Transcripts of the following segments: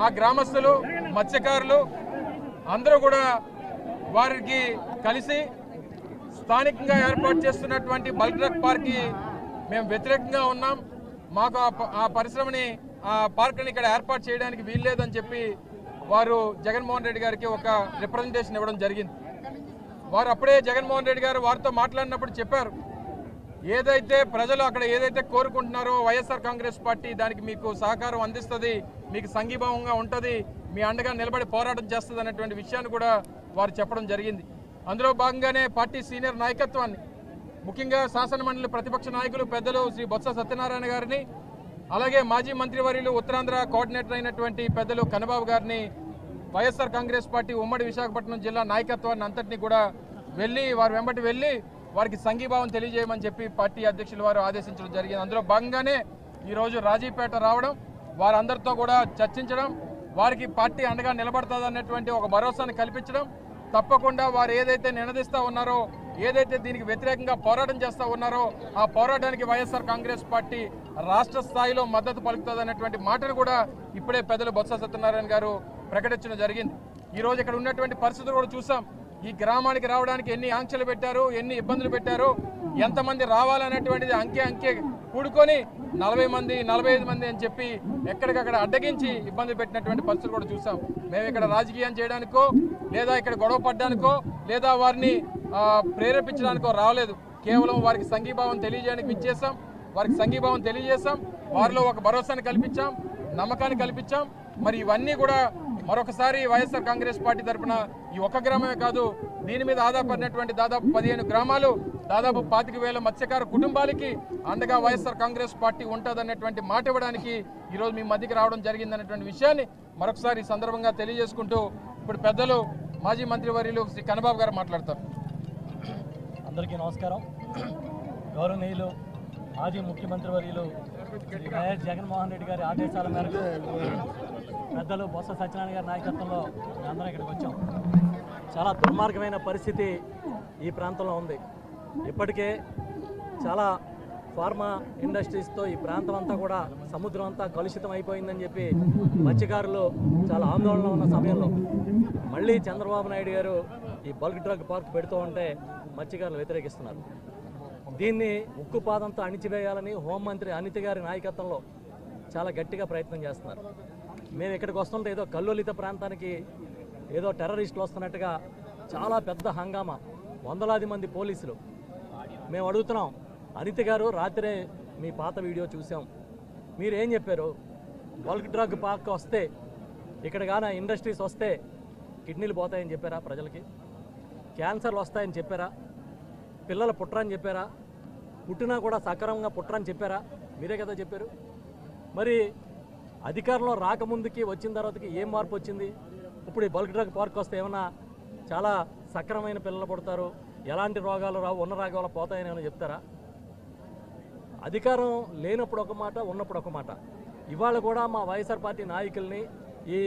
ఆ గ్రామస్తులు మత్స్యకారులు అందరూ కూడా వారికి కలిసి స్థానికంగా ఏర్పాటు చేస్తున్నటువంటి బల్క్ డ్రగ్ పార్క్కి మేము వ్యతిరేకంగా ఉన్నాం. మాకు ఆ ప- ఆ పరిశ్రమని ఆ పార్క్ని ఇక్కడ ఏర్పాటు చేయడానికి వీల్లేదని చెప్పి వారు జగన్మోహన్ రెడ్డి గారికి ఒక రిప్రజెంటేషన్ ఇవ్వడం జరిగింది. వారు అప్పుడే జగన్మోహన్ రెడ్డి గారు వారితో మాట్లాడినప్పుడు చెప్పారు. ఏదైతే ప్రజలు అక్కడ ఏదైతే కోరుకుంటున్నారో వైఎస్ఆర్ కాంగ్రెస్ పార్టీ దానికి మీకు సహకారం అందిస్తుంది మీకు సంఘీభావంగా ఉంటుంది మీ అండగా నిలబడి పోరాటం చేస్తుంది అనేటువంటి విషయాన్ని కూడా వారు చెప్పడం జరిగింది. అందులో భాగంగానే పార్టీ సీనియర్ నాయకత్వాన్ని ముఖ్యంగా శాసనమండలి ప్రతిపక్ష నాయకులు పెద్దలు శ్రీ బొత్స సత్యనారాయణ గారిని అలాగే మాజీ మంత్రివర్యులు ఉత్తరాంధ్ర కోఆర్డినేటర్ అయినటువంటి పెద్దలు కన్నబాబు గారిని వైఎస్ఆర్ కాంగ్రెస్ పార్టీ ఉమ్మడి విశాఖపట్నం జిల్లా నాయకత్వాన్ని అంతటినీ కూడా వెళ్ళి వారి వెంబటి వెళ్ళి వారికి సంఘీభావం తెలియజేయమని చెప్పి పార్టీ అధ్యక్షులు వారు ఆదేశించడం జరిగింది. అందులో భాగంగానే ఈరోజు రాజీపేట రావడం వారందరితో కూడా చర్చించడం వారికి పార్టీ అండగా నిలబడుతుంది ఒక భరోసాను కల్పించడం తప్పకుండా వారు ఏదైతే నినదిస్తూ ఉన్నారో ఏదైతే దీనికి వ్యతిరేకంగా పోరాటం చేస్తూ ఉన్నారో ఆ పోరాటానికి వైఎస్ఆర్ కాంగ్రెస్ పార్టీ రాష్ట్ర స్థాయిలో మద్దతు పలుకుతుంది మాటను కూడా ఇప్పుడే పెద్దలు బొత్స సత్యనారాయణ గారు ప్రకటించడం జరిగింది. ఈరోజు ఇక్కడ ఉన్నటువంటి పరిస్థితులు కూడా చూసాం. ఈ గ్రామానికి రావడానికి ఎన్ని ఆంక్షలు పెట్టారు ఎన్ని ఇబ్బందులు పెట్టారు ఎంతమంది రావాలనేటువంటిది అంకె అంకె కూడుకొని నలభై మంది నలభై ఐదు మంది అని చెప్పి ఎక్కడికక్కడ అడ్డగించి ఇబ్బంది పెట్టినటువంటి పరిస్థితులు కూడా చూసాం. మేము ఇక్కడ రాజకీయం చేయడానికో లేదా ఇక్కడ గొడవ పడ్డానికో లేదా వారిని ప్రేరేపించడానికో రావలేదు కేవలం వారికి సంఘీభావం తెలియజేయడానికి ఇచ్చేసాం వారికి సంఘీభావం తెలియజేశాం. వారిలో ఒక భరోసాని కల్పించాం నమ్మకాన్ని కల్పించాం. మరి ఇవన్నీ కూడా మరొకసారి వైఎస్ఆర్ కాంగ్రెస్ పార్టీ తరఫున ఈ ఒక్క గ్రామమే కాదు దీని మీద ఆధారపడినటువంటి దాదాపు పదిహేను గ్రామాలు దాదాపు పాతిక వేల మత్స్యకార కుటుంబాలకి అండగా వైఎస్ఆర్ కాంగ్రెస్ పార్టీ ఉంటుందనేటువంటి మాట ఇవ్వడానికి ఈరోజు మీ మధ్యకి రావడం జరిగిందన్నటువంటి విషయాన్ని మరొకసారి ఈ సందర్భంగా తెలియజేసుకుంటూ ఇప్పుడు పెద్దలు మాజీ మంత్రి వర్యులు శ్రీ కన్నబాబు గారు మాట్లాడతారు. అందరికీ నమస్కారం. గౌరవనీయులు మాజీ ముఖ్యమంత్రి వర్యులు వైఎస్ జగన్మోహన్ రెడ్డి గారి ఆదేశాల మేరకు పెద్దలు బొత్స సత్యనారాయణ గారి నాయకత్వంలో అందరం ఇక్కడికి వచ్చాం. చాలా దుర్మార్గమైన పరిస్థితి ఈ ప్రాంతంలో ఉంది. ఇప్పటికే చాలా ఫార్మా ఇండస్ట్రీస్తో ఈ ప్రాంతం అంతా కూడా సముద్రం అంతా కలుషితం అయిపోయిందని చెప్పి మత్స్యకారులు చాలా ఆందోళనలో ఉన్న సమయంలో మళ్ళీ చంద్రబాబు నాయుడు గారు ఈ బల్క్ డ్రగ్ పార్క్ పెడుతూ ఉంటే మత్స్యకారులు వ్యతిరేకిస్తున్నారు. దీన్ని ఉక్కుపాదంతో అణిచివేయాలని హోంమంత్రి అనిత గారి నాయకత్వంలో చాలా గట్టిగా ప్రయత్నం చేస్తున్నారు. మేము ఇక్కడికి వస్తుంటే ఏదో కల్లోలిత ప్రాంతానికి ఏదో టెర్రరిస్టులు వస్తున్నట్టుగా చాలా పెద్ద హంగామా. వందలాది మంది పోలీసులు. మేము అడుగుతున్నాం అనిత గారు రాత్రే మీ పాత వీడియో చూసాం. మీరు ఏం చెప్పారు? బల్క్ డ్రగ్ పార్క్ వస్తే ఇక్కడ కాన ఇండస్ట్రీస్ వస్తే కిడ్నీలు పోతాయని చెప్పారా ప్రజలకి? క్యాన్సర్లు వస్తాయని చెప్పారా? పిల్లలు పుట్టరని చెప్పారా? పుట్టినా కూడా సక్రమంగా పుట్టరని చెప్పారా? మీరే కదా చెప్పారు. మరి అధికారంలో రాకముందుకి వచ్చిన తర్వాతకి ఏం మార్పు వచ్చింది? ఇప్పుడు ఈ బల్క్ డ్రగ్ పార్క్ వస్తే ఏమైనా చాలా సక్రమైన పిల్లలు పుడతారు? ఎలాంటి రోగాలు రావు? ఉన్న రోగాలు పోతాయని ఏమైనా చెప్తారా? అధికారం లేనప్పుడు ఒక మాట ఉన్నప్పుడు ఒక మాట. ఇవాళ కూడా మా వైఎస్ఆర్ పార్టీ నాయకుల్ని ఈ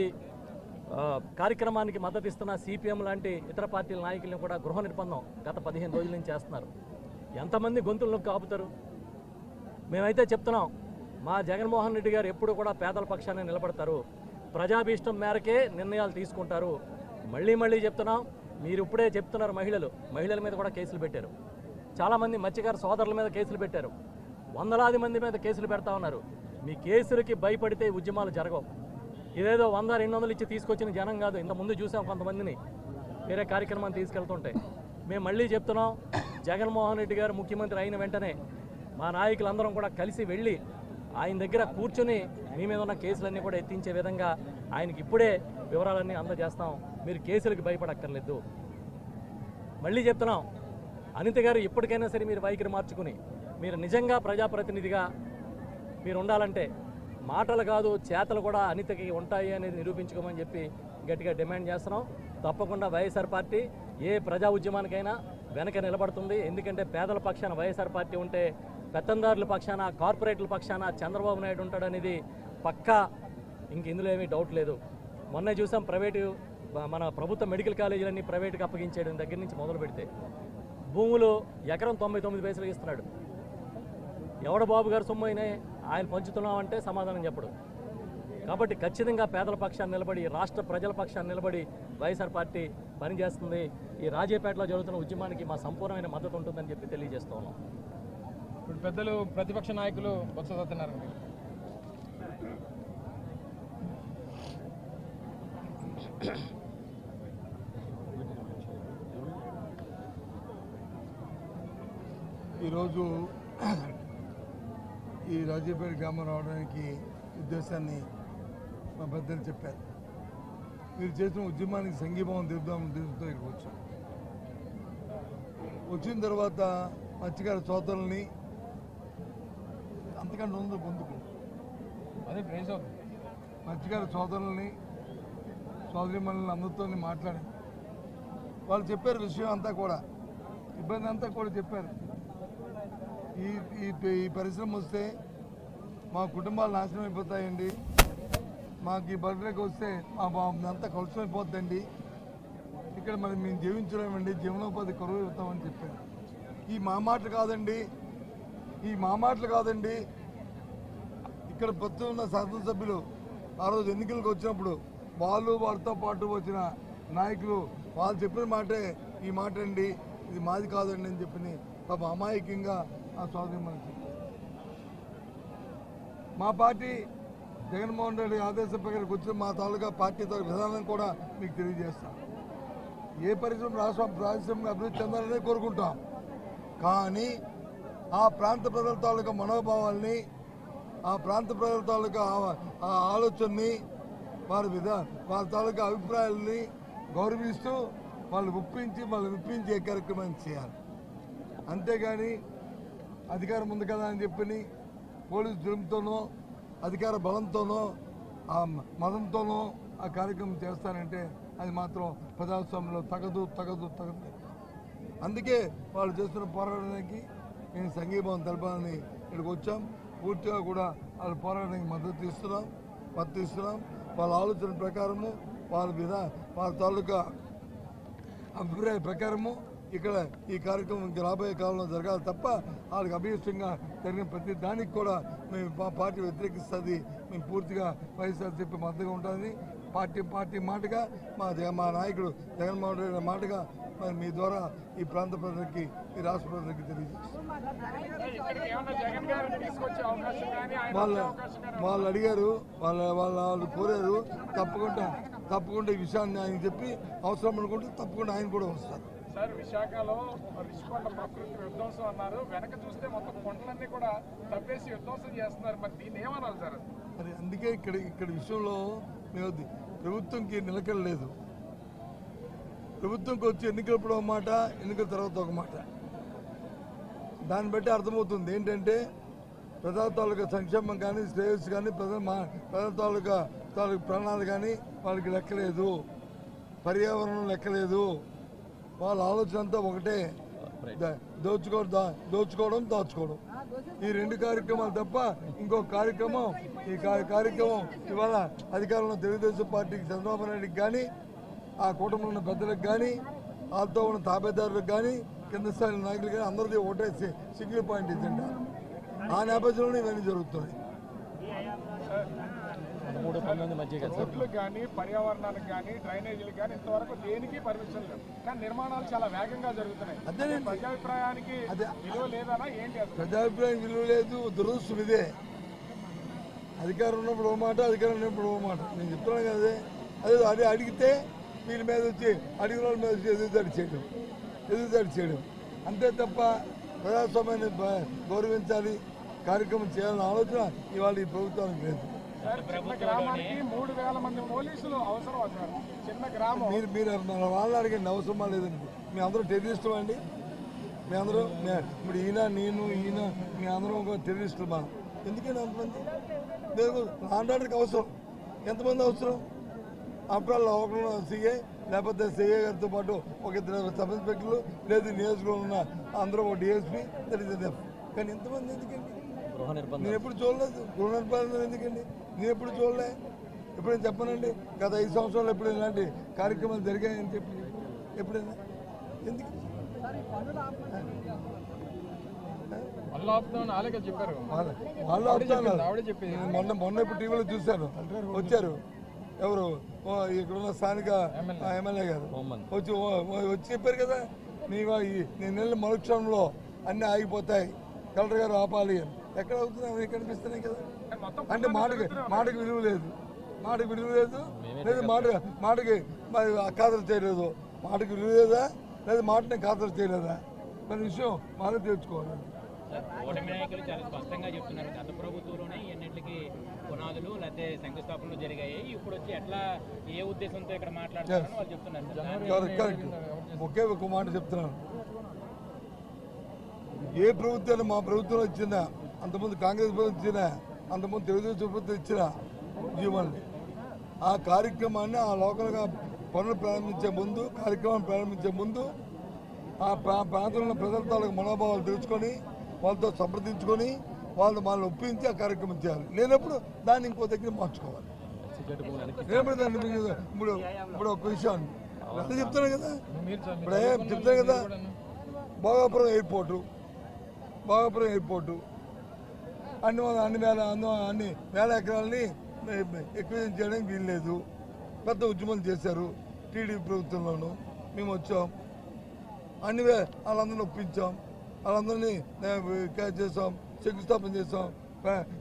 కార్యక్రమానికి మద్దతు ఇస్తున్న సిపిఎం లాంటి ఇతర పార్టీల నాయకుల్ని కూడా గృహ నిర్బంధం గత పదిహేను రోజుల నుంచి చేస్తున్నారు. ఎంతమంది గొంతులను కాపుతారు మేమైతే చెప్తున్నాం మా జగన్మోహన్ రెడ్డి గారు ఎప్పుడు కూడా పేదల పక్షాన్ని నిలబడతారు. ప్రజాభీష్టం మేరకే నిర్ణయాలు తీసుకుంటారు. మళ్ళీ మళ్ళీ చెప్తున్నాం మీరు ఇప్పుడే చెప్తున్నారు మహిళలు. మహిళల మీద కూడా కేసులు పెట్టారు. చాలామంది మత్స్యకార సోదరుల మీద కేసులు పెట్టారు. వందలాది మంది మీద కేసులు పెడతా ఉన్నారు. మీ కేసులకి భయపడితే ఉద్యమాలు జరగవు. ఇదేదో వంద రెండు వందలు ఇచ్చి తీసుకొచ్చిన జనం కాదు. ఇంత ముందు చూసాం కొంతమందిని. వేరే కార్యక్రమాన్ని తీసుకెళ్తుంటే. మేము మళ్ళీ చెప్తున్నాం జగన్మోహన్ రెడ్డి గారు ముఖ్యమంత్రి అయిన వెంటనే మా నాయకులందరం కూడా కలిసి వెళ్ళి ఆయన దగ్గర కూర్చొని మీ మీద ఉన్న కేసులన్నీ కూడా ఎత్తించే విధంగా ఆయనకి ఇప్పుడే వివరాలన్నీ అందజేస్తాం. మీరు కేసులకు భయపడక్కర్లేదు. మళ్ళీ చెప్తున్నాం. అనిత గారు ఇప్పటికైనా సరే మీరు వైఖరి మార్చుకుని మీరు నిజంగా ప్రజాప్రతినిధిగా మీరు ఉండాలంటే మాటలు కాదు చేతలు కూడా అనితకి ఉంటాయి అనేది నిరూపించుకోమని చెప్పి గట్టిగా డిమాండ్ చేస్తున్నాం. తప్పకుండా వైఎస్ఆర్ పార్టీ ఏ ప్రజా ఉద్యమానికైనా వెనక నిలబడుతుంది. ఎందుకంటే పేదల పక్షాన వైఎస్ఆర్ పార్టీ ఉంటే పెత్తందారుల పక్షాన కార్పొరేట్ల పక్షాన చంద్రబాబు నాయుడు ఉంటాడనేది పక్కా. ఇంక ఇందులో ఏమీ డౌట్ లేదు. మొన్న చూసాం ప్రైవేటు మన ప్రభుత్వ మెడికల్ కాలేజీలన్నీ ప్రైవేట్కి అప్పగించేయడం దగ్గర నుంచి మొదలు పెడితే. భూములు ఎకరం తొంభై తొమ్మిది పైసలు ఇస్తున్నాడు. ఎవడ బాబు గారు సొమ్ము అయినా ఆయన పంచుతున్నామంటే సమాధానం చెప్పడు. కాబట్టి ఖచ్చితంగా పేదల పక్షాన్ని నిలబడి రాష్ట్ర ప్రజల పక్షాన్ని నిలబడి వైఎస్ఆర్ పార్టీ పనిచేస్తుంది. ఈ రాజేపేటలో జరుగుతున్న ఉద్యమానికి మా సంపూర్ణమైన మద్దతు ఉంటుందని చెప్పి తెలియజేస్తూ ఉన్నాం. ఇప్పుడు పెద్దలు ప్రతిపక్ష నాయకులు బొత్స సత్యనారాయణ ఈరోజు ఈ రాజీపేట గ్రామం రావడానికి ఉద్దేశాన్ని మా పెద్దలు చెప్పారు. మీరు చేసిన ఉద్యమానికి సంఘీభావం తెలుద్దాం ఉద్దేశంతో ఇక్కడికి వచ్చాం. వచ్చిన తర్వాత మత్స్యకార సోదరుల్ని అంతకంటే ఉందో పొందుకు అదే ప్రైజ్ అవుతుంది మత్స్యకార సోదరుల్ని సోదరిమణులని అందరితో మాట్లాడి వాళ్ళు చెప్పారు విషయం అంతా కూడా. ఇబ్బంది అంతా కూడా చెప్పారు. ఈ ఈ పరిశ్రమ వస్తే మా కుటుంబాలు నాశనం అయిపోతాయండి. మాకు ఈ బర్త్డేకి వస్తే మా అంతా కలుషమైపోద్దండి ఇక్కడ మనం మేము జీవించలేమండి. జీవనోపాధి కరువు అవుతామని చెప్పారు. ఈ మా మాటలు కాదండి. ఈ మా మాటలు కాదండి. ఇక్కడ ప్రస్తుతం ఉన్న శాసనసభ్యులు ఆ రోజు ఎన్నికలకు వచ్చినప్పుడు వాళ్ళు వారితో పాటు వచ్చిన నాయకులు వాళ్ళు చెప్పిన మాటే ఈ మాట అండి ఇది మాది కాదండి అని చెప్పి పాప అమాయకంగా ఆ స్వాధీనం మనకి మా పార్టీ జగన్మోహన్ రెడ్డి ఆదేశం ప్రకారం వచ్చిన మా తాలూకా పార్టీ తాలూకా విధానం కూడా మీకు తెలియజేస్తాం. ఏ పరిశ్రమ రాష్ట్ర రాజ్యంగా అభివృద్ధి చెందాలని కోరుకుంటాం. కానీ ఆ ప్రాంత ప్రజల తాలూకా మనోభావాల్ని ఆ ప్రాంత ప్రజల తాలూకా ఆ- ఆలోచనని వారి విధా వారి తాలూకా అభిప్రాయాలని గౌరవిస్తూ వాళ్ళు ఒప్పించి వాళ్ళు విప్పించే కార్యక్రమాన్ని చేయాలి. అంతేగాని అధికారం ఉంది కదా అని చెప్పని పోలీసు జులుముతోనో అధికార బలంతోనో ఆ మతంతోనో మదంతోనో ఆ కార్యక్రమం చేస్తానంటే అది మాత్రం ప్రజాస్వామ్యంలో తగదు తగదు తగదు. అందుకే వాళ్ళు చేస్తున్న పోరాటానికి నేను సంఘీభావం తెలపాలని ఇక్కడికి వచ్చాం. పూర్తిగా కూడా వాళ్ళ పోరాటానికి మద్దతు ఇస్తున్నాం మద్దతు ఇస్తున్నాం. వాళ్ళ ఆలోచన ప్రకారము వాళ్ళ మీద వాళ్ళ తాలూకా అభిప్రాయ ప్రకారము ఇక్కడ ఈ కార్యక్రమం రాబోయే కాలంలో జరగాలి తప్ప వాళ్ళకి అభీష్టంగా జరిగిన ప్రతి దానికి కూడా మేము మా పార్టీ వ్యతిరేకిస్తుంది. మేము పూర్తిగా వైఎస్ఆర్సీపీ మద్దతుగా ఉంటుందని పార్టీ పార్టీ మాటగా మా మా నాయకుడు జగన్మోహన్ రెడ్డి మాటగా మరి మీ ద్వారా ఈ ప్రాంత ప్రజలకి ఈ రాష్ట్ర ప్రజలకి తెలియజేస్తాం. ఇక్కడికి ఏమన్నా జగన్ గారిని తీసుకొచ్చే అవకాశం కానీ ఆయన వాళ్ళు వాళ్ళు అడిగారు వాళ్ళ వాళ్ళ వాళ్ళు కోరారు తప్పకుండా తప్పకుండా ఈ విషయాన్ని ఆయన చెప్పి అవసరం అనుకుంటే తప్పకుండా ఆయన కూడా వస్తారు. సార్ విశాఖలో రిషికొండ ప్రకృతి విధ్వంసం అన్నారు. వెనక చూస్తే మొత్తం కొండలన్నీ కూడా తప్పేసి విధ్వంసం చేస్తున్నారు. మరి దీన్ని ఏమనాలి సార్? మరి అందుకే ఇక్కడ ఇక్కడ విషయంలో మేము ప్రభుత్వంకి నిలకడ లేదు ప్రభుత్వంకి వచ్చి ఎన్నికలప్పుడు ఒక మాట ఎన్నికల తర్వాత ఒక మాట. దాన్ని బట్టి అర్థమవుతుంది. ఏంటంటే ప్రజా తాలూకా సంక్షేమం కానీ శ్రేయస్సు కానీ ప్రజా మా తాలూకా తాలూకా ప్రాణాలు కానీ వాళ్ళకి లెక్కలేదు. పర్యావరణం లెక్కలేదు. వాళ్ళ ఆలోచన అంతా ఒకటే. దోచుకో దోచుకోవడం దా- దోచుకోవడం దాచుకోవడం. ఈ రెండు కార్యక్రమాలు తప్ప ఇంకో కార్యక్రమం ఈ కార్యక్రమం ఇవాళ అధికారంలో తెలుగుదేశం పార్టీకి చంద్రబాబు నాయుడుకి కానీ ఆ కూటమిలో ఉన్న పెద్దలకు కానీ వాళ్ళతో ఉన్న తాబేదారులకు కానీ కింద స్థాయి నాయకులు కానీ అందరిది ఒకటే సింగిల్ పాయింట్ ఎజెండా ఆ నేపథ్యంలో ఇవన్నీ జరుగుతున్నాయి. మూడు పంతొమ్మిది మధ్య కదా సార్? రోడ్లకు కానీ పర్యావరణానికి కానీ డ్రైనేజీలకు కానీ ఇంతవరకు దేనికి పర్మిషన్ లేదు కానీ నిర్మాణాలు చాలా వేగంగా జరుగుతున్నాయి. అదేనండి. ప్రజాభిప్రాయానికి అదే. విలువ లేదనా ఏంటి అసలు? ప్రజాభిప్రాయం విలువ లేదు దురదృష్టం ఇదే. అధికారం ఉన్నప్పుడు ఓ మాట అధికారం ఉన్నప్పుడు ఓ మాట. నేను చెప్తున్నాను కదా అదే అది అడిగితే వీళ్ళ మీద వచ్చి అడిగిన వాళ్ళ మీద వచ్చి ఎదురుదాడి చేయడం ఎదురుదాడి చేయడం. అంతే తప్ప ప్రజాస్వామ్యాన్ని గౌరవించాలి కార్యక్రమం చేయాలన్న ఆలోచన ఇవాళ ఈ ప్రభుత్వానికి లేదు. సార్, చిన్న గ్రామానికి మూడు వేల మంది పోలీసులు అవసరం సార్ చిన్న గ్రామం. మీరు మీరు మన వాళ్ళని అడిగండి అవసరమా లేదండి. మీ అందరూ టెర్రరిస్టులు అండి. మీ అందరూ ఇప్పుడు ఈయన నేను ఈయన మీ అందరం ఒక టెర్రరిస్టులు మా ఎందుకండి అంతమంది లేదు ఆండాడికి అవసరం. ఎంతమంది అవసరం? ఆల్ ఒకరు సీఏ లేకపోతే సీఏ గారితో పాటు ఒక ఇద్దరు సబ్ ఇన్స్పెక్టర్లు లేదు నియోజకవర్గంలో ఉన్న అందరూ ఒక డిఎస్పీ దట్ ఇస్ ఎఫ్ కానీ ఎంతమంది ఎందుకండి? గృహ నిర్బంధం. నేను ఎప్పుడు చూడలేదు రుణపాలన ఎందుకండి? నేను ఎప్పుడు చూడలే. ఎప్పుడైనా చెప్పనండి? గత ఐదు సంవత్సరాలు ఎప్పుడు ఇలాంటి కార్యక్రమాలు జరిగాయని చెప్పి ఎప్పుడైనా? ఎందుకు? వాళ్ళ- మొన్న మొన్న ఇప్పుడు టీవీలో చూశాను వచ్చారు. ఎవరు? ఓ, ఇక్కడున్న స్థానిక ఆ, ఎమ్మెల్యే గారు. వచ్చి వచ్చి చెప్పారు కదా ఈ నేను నెల మరుక్షణంలో అన్నీ ఆగిపోతాయి. కలెక్టర్ గారు ఆపాలి అని. ఎక్కడ అవుతుంది అవి కనిపిస్తున్నాయి కదా? అంటే మాటకి మాటకి విలువ లేదు. మాటకి విలువ లేదు. లేదు మాట మాటకి మరి ఖాతరు చేయలేదు. మాటకి విలువ లేదా? లేదా మాటని ఖాతరు చేయలేదా? మన విషయం మనం తెచ్చుకోవాలి ఎన్నింటికి పునాదులు లేకపోతే శంకుస్థాపనలు జరిగాయి. ఇప్పుడు వచ్చి ఎట్లా ఏ ఉద్దేశంతో ఇక్కడ మాట్లాడుతున్నారని వాళ్ళు చెప్తున్నారు. ఒకే ఒక మాట చెప్తున్నాను. ఏ ప్రభుత్వాన్ని మా ప్రభుత్వం ఇచ్చిందా అంతకుముందు కాంగ్రెస్ ప్రభుత్వం ఇచ్చిన అంతకుముందు తెలుగుదేశం ప్రభుత్వం ఇచ్చిన జీవన్ ఆ కార్యక్రమాన్ని ఆ లోకల్గా పనులు ప్రారంభించే ముందు కార్యక్రమాన్ని ప్రారంభించే ముందు ఆ ప్రా ప్రాంతంలో ఉన్న ప్రజల తాలూకు మనోభావాలు తెలుసుకొని వాళ్ళతో సంప్రదించుకొని వాళ్ళు వాళ్ళని ఒప్పించి ఆ కార్యక్రమం చేయాలి. లేనప్పుడు దాన్ని ఇంకో దగ్గర మార్చుకోవాలి. లేనప్పుడు దాన్ని ఇప్పుడు ఇప్పుడు ఒక విషయాన్ని అదే చెప్తాను కదా? ఇప్పుడు చెప్తాను కదా? భోగాపురం ఎయిర్పోర్టు. భోగాపురం ఎయిర్పోర్టు. అన్ని అన్ని వేల అన్ని వేల ఎకరాలని ఎక్విజన్ చేయడానికి వీల్లేదు. పెద్ద ఉద్యమాలు చేశారు టీడీపీ ప్రభుత్వంలోనూ. మేము వచ్చాం. అన్ని వాళ్ళందరినీ ఒప్పించాం. వాళ్ళందరినీ క్యాచ్ చేసాం. శంకుస్థాపన చేసాం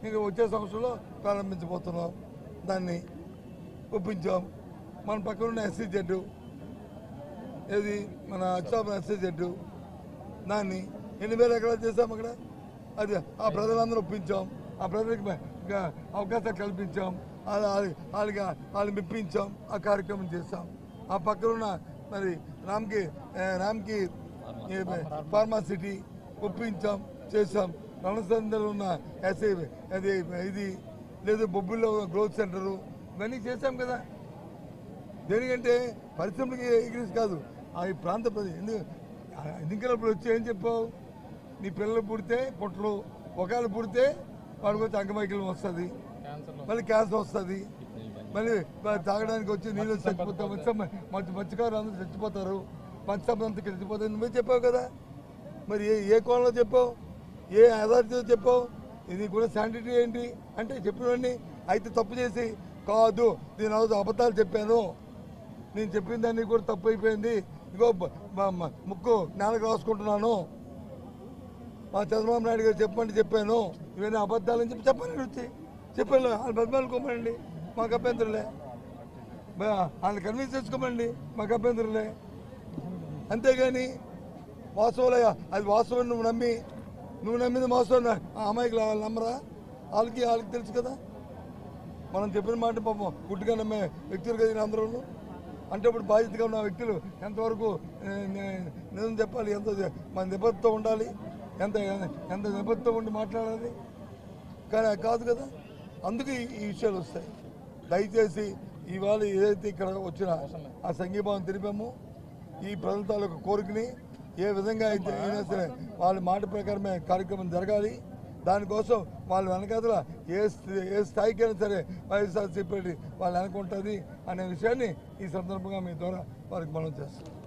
ఇంకా వచ్చే సంవత్సరంలో ప్రారంభించబోతున్నాం దాన్ని ఒప్పించాం మన పక్కన ఉన్న ఎస్సీ జెడ్ ఏది మన అచ్చాపన ఎస్సీ జెడ్ దాన్ని ఎన్ని వేల ఎకరాలు చేసాం అక్కడ అది ఆ ప్రజలందరూ ఒప్పించాం. ఆ ప్రజలకు అవకాశాలు కల్పించాం. వాళ్ళ- వాళ్ళ- వాళ్ళకి వాళ్ళు మెప్పించాం. ఆ కార్యక్రమం చేశాం. ఆ పక్కన ఉన్న మరి రామ్కి రామ్కి ఫార్మా సిటీ ఒప్పించాం చేశాం. రణసందలో ఉన్న ఎస్ఐ అది ఇది లేదు బొబ్బుల్లో గ్రోత్ సెంటరు ఇవన్నీ చేశాం కదా. దేనికంటే పరిశ్రమలకి ఎగ్రీస్ కాదు ఆ ప్రాంత ప్రజలు ఎందుకు ఎన్నికలప్పుడు వచ్చి ఏం చెప్పావు? నీ పిల్లలు పుడితే పుట్టలు ఒకవేళ పుడితే వాడికి వచ్చి అంగమైకల్యం వస్తుంది. మళ్ళీ క్యాన్సర్ వస్తుంది. మళ్ళీ తాగడానికి వచ్చి నీళ్ళు చచ్చిపోతాం మత్స్య మత్స్య మత్స్యకారులు అందరూ చచ్చిపోతారు. మత్స్యం అంతా చచ్చిపోతారు నువ్వే చెప్పావు కదా. మరి ఏ ఏ కోణంలో చెప్పావు? ఏ అథారిటీతో చెప్పావు ఇది కూడా శానిటరీ ఏంటి? అంటే చెప్పినవన్నీ అయితే తప్పు చేసి కాదు నేను అవుతూ అబద్ధాలు చెప్పాను. నేను చెప్పిన దాన్ని కూడా తప్పు అయిపోయింది. ఇగో ముక్కు నేలకు రాసుకుంటున్నాను. మా చంద్రబాబు నాయుడు గారు చెప్పండి చెప్పాను. ఇవన్నీ అబద్ధాలని చెప్పి చెప్పండి వచ్చి చెప్పాను వాళ్ళు బతిమాలుకోమండి. మాకు అభ్యంతరులే. వాళ్ళని కన్విన్స్ చేసుకోమండి. మాకు అభ్యంతరులే. అంతేగాని వాస్తవాలయ్య అది వాస్తవం నమ్మి నువ్వు నమ్మింది వాస్తవం ఆ అమ్మాయికి వాళ్ళు నమ్మరా? వాళ్ళకి వాళ్ళకి తెలుసు కదా. మనం చెప్పిన మాట పాపం గుడ్డుగా నమ్మే వ్యక్తులు కదా అందరూ అంటే ఇప్పుడు బాధ్యతగా ఉన్న వ్యక్తులు ఎంతవరకు నిజం చెప్పాలి? ఎంత మన నిబద్ధత ఉండాలి? ఎంత ఎంత నిబద్ధత ఉండి మాట్లాడాలి? కానీ కాదు కదా. అందుకే ఈ- ఈ విషయాలు వస్తాయి. దయచేసి ఇవాళ ఏదైతే ఇక్కడ వచ్చిన ఆ సంఘీభావం తెలిపామో ఈ ప్రజల తాలూకు కోరికని ఏ విధంగా అయితే అయినా సరే వాళ్ళ మాట ప్రకారమే కార్యక్రమం జరగాలి. దానికోసం వాళ్ళు వెనకాతల ఏ స్థి- ఏ స్థాయికైనా సరే వైఎస్ఆర్సీపీ వాళ్ళు ఉంటుంది అనే విషయాన్ని ఈ సందర్భంగా మీ ద్వారా వారికి మనం చేస్తాం.